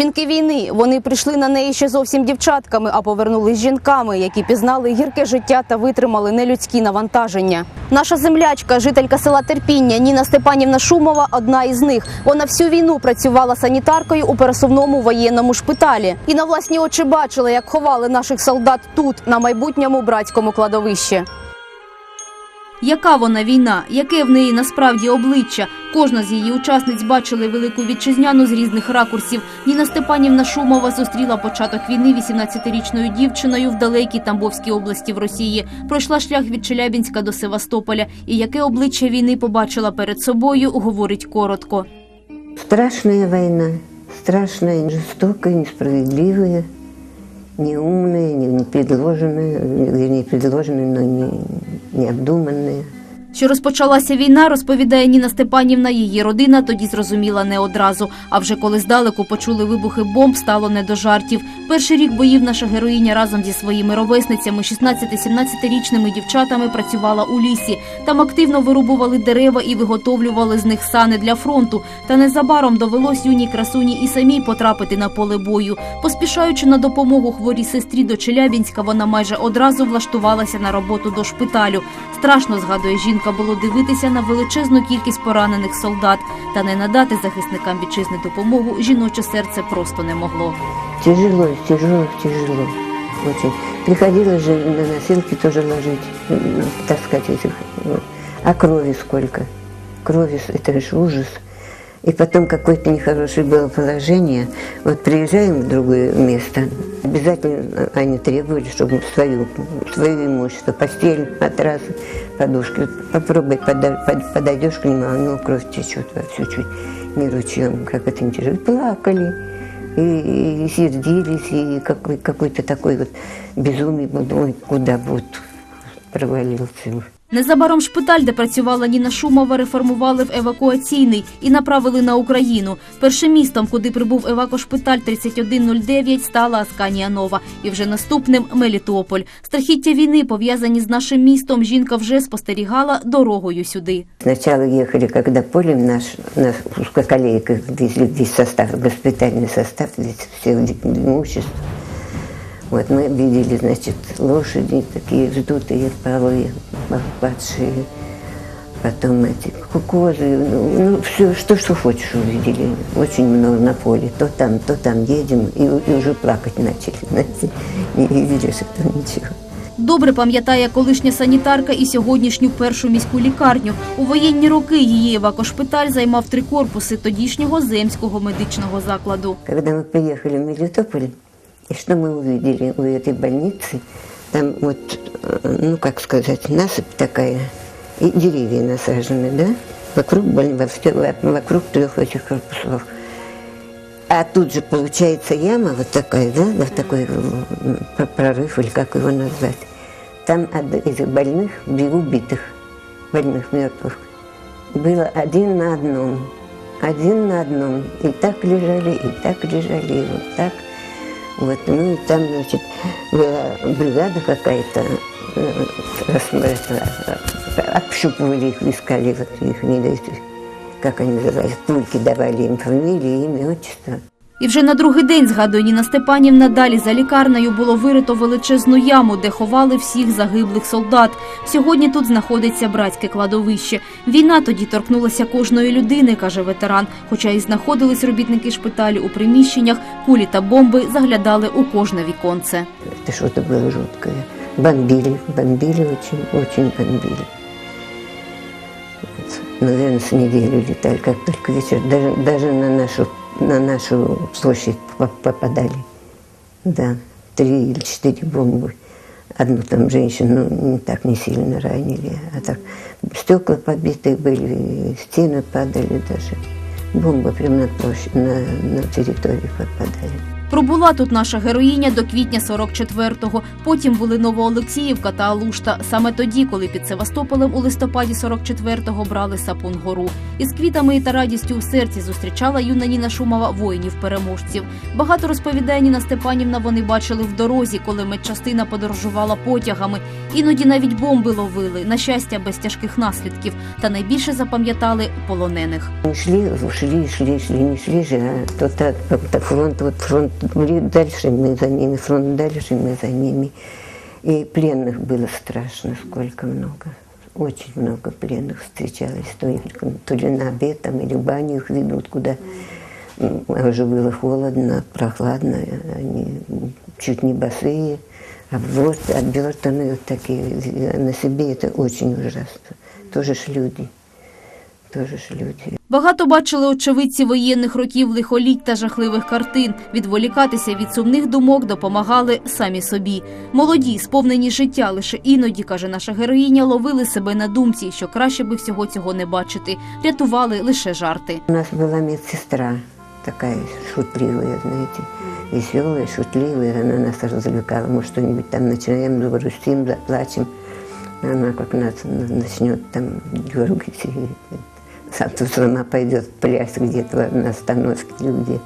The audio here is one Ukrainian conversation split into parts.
Жінки війни вони прийшли на неї ще зовсім дівчатками, а повернулись жінками, які пізнали гірке життя та витримали нелюдські навантаження. Наша землячка, жителька села Терпіння Ніна Степанівна Шумова, одна із них. Вона всю війну працювала санітаркою у пересувному воєнному шпиталі і на власні очі бачила, як ховали наших солдат тут, на майбутньому братському кладовищі. Яка вона війна? Яке в неї насправді обличчя? Кожна з її учасниць бачили велику вітчизняну з різних ракурсів. Ніна Степанівна Шумова зустріла початок війни 18-річною дівчиною в далекій Тамбовській області в Росії. Пройшла шлях від Челябінська до Севастополя. І яке обличчя війни побачила перед собою, говорить коротко. Страшная война, страшная, жестокая, несправедливая, умные, не, не предложенные, не предложенные, но не, необдуманная. Що розпочалася війна, розповідає Ніна Степанівна, її родина тоді зрозуміла не одразу. А вже коли здалеку почули вибухи бомб, стало не до жартів. Перший рік боїв наша героїня разом зі своїми ровесницями, 16-17-річними дівчатами, працювала у лісі. Там активно вирубували дерева і виготовлювали з них сани для фронту. Та незабаром довелось юній красуні і самій потрапити на поле бою. Поспішаючи на допомогу хворій сестрі до Челябінська, вона майже одразу влаштувалася на роботу до шпиталю. Страшно згадує жінка було дивитися на величезну кількість поранених солдат та не надати захисникам вітчизни допомогу жіноче серце просто не могло. Тяжело, тяжело, тяжело. Очень. Приходилось на носилки тоже ложить, таскати. А крови сколько? Крови, это же ужас. И потом какое-то нехорошее было положение. Вот приезжаем в другое место, обязательно они требовали, чтобы свою, свое имущество, постель, матрасы, подушки. Попробуй, подойдешь к нему, а у него кровь течет вовсю чуть не ручьем, как это тяжело. Плакали и, и сердились, и какой, какой-то такой вот безумие был, ой, куда вот провалился. Незабаром шпиталь, де працювала Ніна Шумова, реформували в евакуаційний і направили на Україну. Першим містом, куди прибув евакошпиталь 3109, стала Асканія Нова. І вже наступним Мелітополь. Страхіття війни, пов'язані з нашим містом, жінка вже спостерігала дорогою сюди. Сначала ехали, когда полем наш, наш узкоколейка, везли весь состав, госпитальный состав, здесь все имущество. Вот мы видели, значит, лошади такие вздутые, полые, падшие. Потом эти кукозы, ну, ну, все, что, что хочешь увидели. Очень много на поле. То там, то там едем, и, и уже плакать начали, знаете. Не видели, что ничего. Добре пам'ятає колишня санітарка і сьогоднішню першу міську лікарню. У воєнні роки її евакошпиталь займав три корпуси тодішнього земського медичного закладу. Когда мы приехали в Мелитополь, и что мы увидели у этой больницы, там вот, э, ну как сказать, насыпь такая, и деревья насажены, да, вокруг, вокруг трех этих корпусов. А тут же получается яма вот такая, да, вот такой п- прорыв, или как его назвать. Там этих больных, убитых, больных мертвых, было один на одном. Один на одном. И так лежали, и так лежали, и вот так. Вот, ну и там, значит, была бригада какая-то, э, это, э, общупывали их, искали вот их, не знаю, как они назывались, пульки давали им фамилии, имя, отчество. І вже на другий день, згадує Ніна Степанівна, далі за лікарнею було вирито величезну яму, де ховали всіх загиблих солдат. Сьогодні тут знаходиться братське кладовище. Війна тоді торкнулася кожної людини, каже ветеран. Хоча і знаходились робітники шпиталю у приміщеннях, кулі та бомби заглядали у кожне віконце. Это что-то было жуткое. Бомбили, бомбили очень, очень бомбили. Вот. Наверное, с неделю летали, как только вечер. Даже, даже на, нашу, на нашу площадь по- попадали. Да, три или четыре бомбы. Одну там женщину не так не сильно ранили, а так стекла побитые были, стены падали даже. Бомбы прямо на площадь, на, на территорию попадали. Пробула тут наша героїня до квітня 44-го. Потім були Новоолексіївка та Алушта. Саме тоді, коли під Севастополем у листопаді 44-го брали Сапун гору. Із квітами та радістю у серці зустрічала юна Ніна Шумова воїнів-переможців. Багато розповідає Ніна Степанівна вони бачили в дорозі, коли медчастина подорожувала потягами. Іноді навіть бомби ловили, на щастя, без тяжких наслідків. Та найбільше запам'ятали полонених. Мы шли, шли, шли, шли, не шли же, а то так, как-то фронт, вот фронт, дальше мы за ними, фронт дальше мы за ними. И пленных было страшно, сколько много. Очень много пленных встречалось. То, то ли на обед там, или в баню их ведут, куда а уже было холодно, прохладно, они чуть не босые, обвод- обвертанные вот такие. На себе это очень ужасно. Тоже ж люди. Тоже ж люди. Багато бачили очевидці воєнних років лихоліть та жахливих картин. Відволікатися від сумних думок допомагали самі собі. Молоді, сповнені життя, лише іноді, каже наша героїня, ловили себе на думці, що краще би всього цього не бачити. Рятували лише жарти. У нас была медсестра, такая шутливая, знаете, веселая, шутливая. Она нас развлекала. Мы что-нибудь там начинаем, загрустим, заплачем. Она как нас начнет там дергать. И, сам сама пойдет пляс где-то на остановке люди.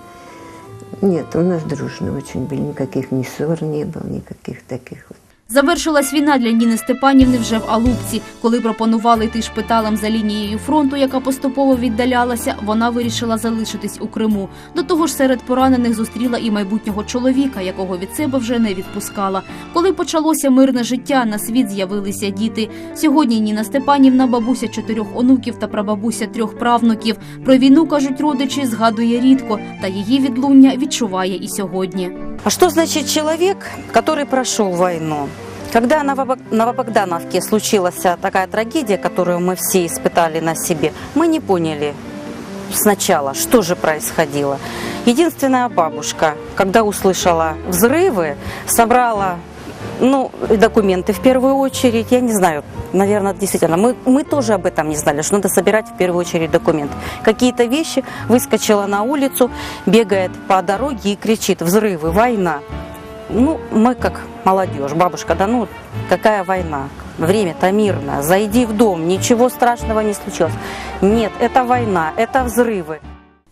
Нет, у нас дружно очень были. Никаких ни ссор не было, никаких таких вот. Завершилась війна для Ніни Степанівни вже в Алупці. Коли пропонували йти шпиталем за лінією фронту, яка поступово віддалялася, вона вирішила залишитись у Криму. До того ж, серед поранених зустріла і майбутнього чоловіка, якого від себе вже не відпускала. Коли почалося мирне життя, на світ з'явилися діти. Сьогодні Ніна Степанівна, бабуся чотирьох онуків та прабабуся трьох правнуків. Про війну кажуть родичі, згадує рідко, та її відлуння відчуває і сьогодні. А что значит человек, который прошел войну? Когда на Новобог- Новобогдановке случилась такая трагедия, которую мы все испытали на себе, мы не поняли сначала, что же происходило. Единственная бабушка, когда услышала взрывы, собрала ну, документы в первую очередь. Я не знаю, наверное, действительно, мы, мы тоже об этом не знали, что надо собирать в первую очередь документы. Какие-то вещи, выскочила на улицу, бегает по дороге и кричит «Взрывы, война!» Ну, мы как молодежь, бабушка, да ну, какая война? Время-то мирное, зайди в дом, ничего страшного не случилось. Нет, это война, это взрывы.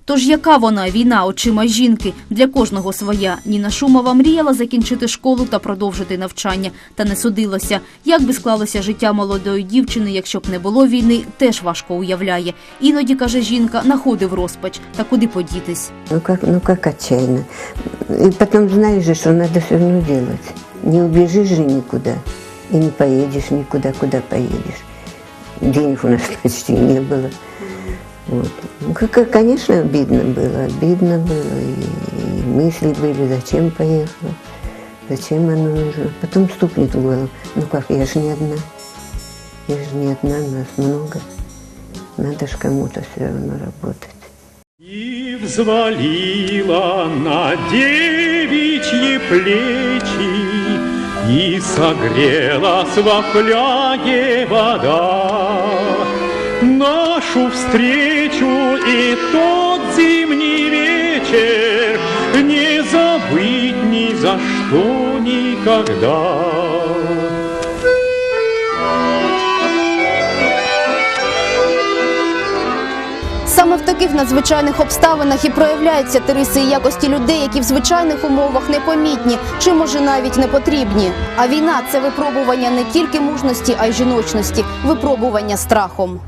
Тож яка вона війна очима жінки для кожного своя? Ніна Шумова мріяла закінчити школу та продовжити навчання, та не судилося. Як би склалося життя молодої дівчини, якщо б не було війни, теж важко уявляє. Іноді каже жінка, находив розпач. Та куди подітись? Ну как, ну как отчаянно. Потом знаешь же, что надо все равно делать. Не убежишь же никуда. И не поедешь никуда, куда поедешь. Денег у нас почти не было. Вот. Ну, конечно, обидно было, обидно было. И, мысли были, зачем поехала, зачем оно нужно. Потом стукнет в голову. Ну как, я же не одна. Я же не одна, нас много. Надо же кому-то все равно работать. И взвалила на девичьи плечи, И согрелась во фляге вода. Нашу встречу и тот зимний вечер Не забыть ни за что никогда. Саме в таких надзвичайних обставинах і проявляються ті риси і якості людей, які в звичайних умовах непомітні чи може навіть не потрібні. А війна це випробування не тільки мужності, а й жіночності, випробування страхом.